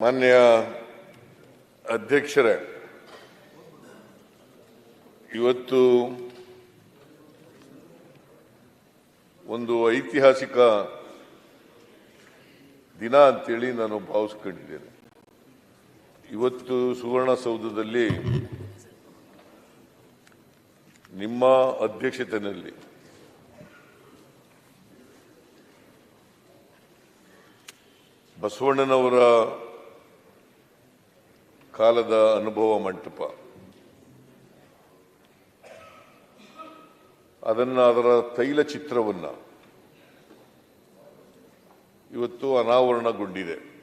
ಮಾನ್ಯ ಅಧ್ಯಕ್ಷರೇ ಇವತ್ತು ಒಂದು ಐತಿಹಾಸಿಕ ದಿನ ಅಂತೇಳಿ ನಾನು ಭಾವಿಸ್ಕೊಂಡಿದ್ದೇನೆ. ಇವತ್ತು ಸುವರ್ಣಸೌಧದಲ್ಲಿ ನಿಮ್ಮ ಅಧ್ಯಕ್ಷತೆಯಲ್ಲಿ ಬಸವಣ್ಣನವರ ಕಾಲದ ಅನುಭವ ಮಂಟಪ. ಅದನ್ನು ಅದರ ತೈಲ ಚಿತ್ರವನ್ನ. ಇವತ್ತು ಅನಾವರಣಗೊಂಡಿದೆ.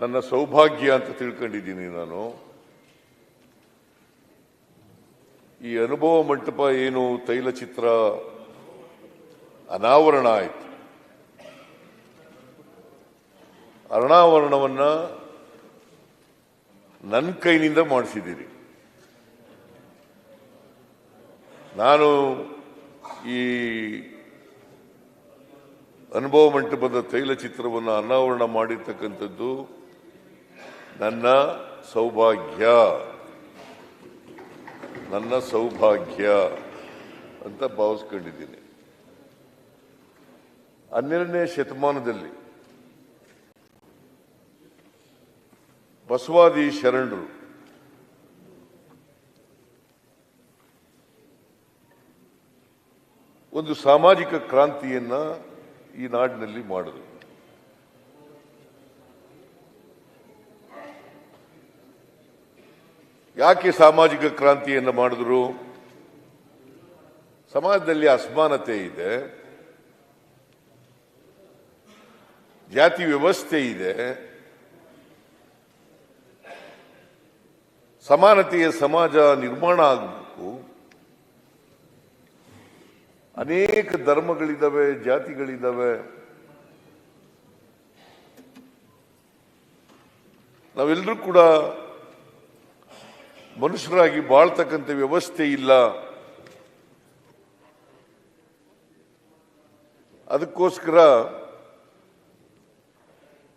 ನನ್ನ ಸೌಭಾಗ್ಯ ಅಂತ ತಿಳ್ಕೊಂಡಿದ್ದೀನಿ ನಾನು. ಈ ಅನುಭವ ಮಂಟಪ ಏನು ತೈಲ ಚಿತ್ರ ಅನಾವರಣ ಆಯಿತು. ಅನಾವರಣವನ್ನ ನನ್ನ ಕೈನಿಂದ ಮಾಡಿಸಿದ್ದೀರಿ. ನಾನು ಈ ಅನುಭವ ಮಂಟಪದ ತೈಲ ಚಿತ್ರವನ್ನು ಅನಾವರಣ ಮಾಡಿರ್ತಕ್ಕಂಥದ್ದು ನನ್ನ ಸೌಭಾಗ್ಯ. ನನ್ನ ಸೌಭಾಗ್ಯ ಅಂತ ಭಾವಿಸ್ಕೊಂಡಿದ್ದೀನಿ. ಹನ್ನೆರಡನೇ ಶತಮಾನದಲ್ಲಿ ಬಸವಾದಿ ಶರಣರು. ಒಂದು ಸಾಮಾಜಿಕ ಕ್ರಾಂತಿಯನ್ನ ಈ ನಾಡಿನಲ್ಲಿ ಮಾಡಿದರು. ಯಾಕೆ ಸಾಮಾಜಿಕ ಕ್ರಾಂತಿಯನ್ನು ಮಾಡಿದ್ರು? ಸಮಾಜದಲ್ಲಿ ಅಸಮಾನತೆ ಇದೆ. ಜಾತಿ ವ್ಯವಸ್ಥೆ ಇದೆ. ಸಮಾನತೆಯ ಸಮಾಜ ನಿರ್ಮಾಣ ಆಗಬೇಕು. ಅನೇಕ ಧರ್ಮಗಳಿದ್ದಾವೆ ಜಾತಿಗಳಿದ್ದಾವೆ ನಾವೆಲ್ಲರೂ ಕೂಡ ಮನುಷ್ಯರಾಗಿ ಬಾಳ್ತಕ್ಕಂಥ ವ್ಯವಸ್ಥೆ ಇಲ್ಲ. ಅದಕ್ಕೋಸ್ಕರ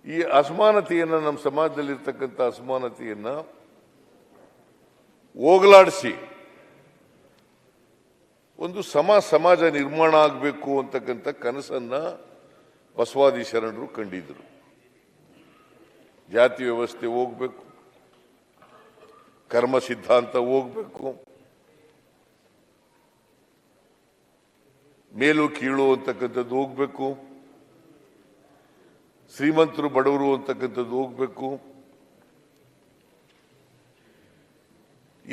ಈ ಅಸಮಾನತೆಯನ್ನು ನಮ್ಮ ಸಮಾಜದಲ್ಲಿರ್ತಕ್ಕಂಥ ಅಸಮಾನತೆಯನ್ನ ಹೋಗಲಾಡಿಸಿ. ಒಂದು ಸಮ ಸಮಾಜ ನಿರ್ಮಾಣ ಆಗಬೇಕು ಅಂತಕ್ಕಂಥ ಕನಸನ್ನು ಬಸವಾದಿ ಶರಣರು ಕಂಡಿದ್ರು. ಜಾತಿ ವ್ಯವಸ್ಥೆ ಹೋಗಬೇಕು. ಕರ್ಮ ಸಿದ್ಧಾಂತ ಹೋಗಬೇಕು. ಮೇಲು ಕೀಳು ಅಂತಕ್ಕಂಥದ್ದು ಹೋಗಬೇಕು. ಶ್ರೀಮಂತರು ಬಡವರು ಅಂತಕ್ಕಂಥದ್ದು ಹೋಗ್ಬೇಕು.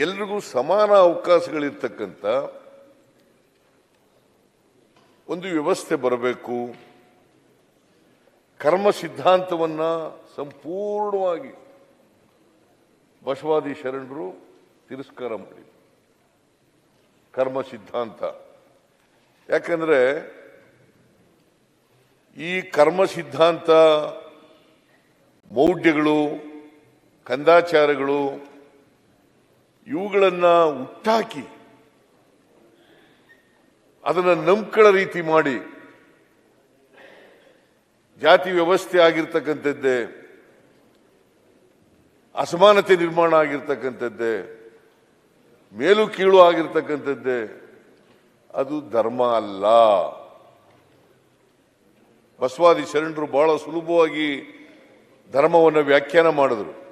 ಎಲ್ರಿಗೂ ಸಮಾನ ಅವಕಾಶಗಳಿರ್ತಕ್ಕಂಥ ಒಂದು ವ್ಯವಸ್ಥೆ ಬರಬೇಕು. ಕರ್ಮ ಸಿದ್ಧಾಂತವನ್ನು ಸಂಪೂರ್ಣವಾಗಿ ಬಸವಾದಿ ಶರಣರು ತಿರಸ್ಕಾರ ಮಾಡಿ ಕರ್ಮ ಸಿದ್ಧಾಂತ. ಯಾಕಂದರೆ ಈ ಕರ್ಮ ಸಿದ್ಧಾಂತ ಮೌಢ್ಯಗಳು, ಕಂದಾಚಾರಗಳು ಇವುಗಳನ್ನ ಹುಟ್ಟಾಕಿ, ಅದನ್ನು ನಂಬ್ಕೊಳ್ಳೋ ರೀತಿ ಮಾಡಿ, ಜಾತಿ ವ್ಯವಸ್ಥೆ ಆಗಿರ್ತಕ್ಕಂಥದ್ದೇ, ಅಸಮಾನತೆ ನಿರ್ಮಾಣ ಆಗಿರ್ತಕ್ಕಂಥದ್ದೇ, ಮೇಲು ಕೀಳು ಆಗಿರ್ತಕ್ಕಂಥದ್ದೇ, ಅದು ಧರ್ಮ ಅಲ್ಲ. ಬಸವಾದಿ ಶರಣರು ಬಹಳ ಸುಲಭವಾಗಿ ಧರ್ಮವನ್ನು ವ್ಯಾಖ್ಯಾನ ಮಾಡಿದ್ರು.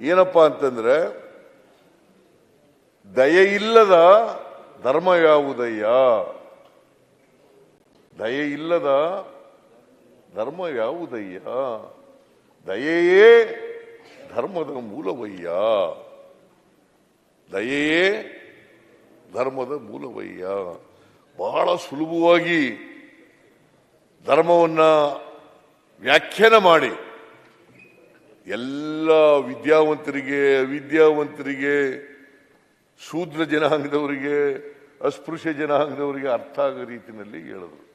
ಏನಪ್ಪಾ ಅಂತಂದ್ರೆ, ದಯೆ ಇಲ್ಲದ ಧರ್ಮ ಯಾವುದಯ್ಯ? ದಯೆ ಇಲ್ಲದ ಧರ್ಮ ಯಾವುದಯ್ಯ? ದಯೆಯೇ ಧರ್ಮದ ಮೂಲವಯ್ಯ. ದಯೆಯೇ ಧರ್ಮದ ಮೂಲವಯ್ಯ. ಬಹಳ ಸುಲಭವಾಗಿ ಧರ್ಮವನ್ನ ವ್ಯಾಖ್ಯಾನ ಮಾಡಿ. ಎಲ್ಲ ವಿದ್ಯಾವಂತರಿಗೆ ಅವಿದ್ಯಾವಂತರಿಗೆ ಶೂದ್ರ ಜನಾಂಗದವರಿಗೆ ಅಸ್ಪೃಶ್ಯ ಜನಾಂಗದವರಿಗೆ ಅರ್ಥ ಆಗೋ ರೀತಿಯಲ್ಲಿ ಹೇಳಿದ್ರು.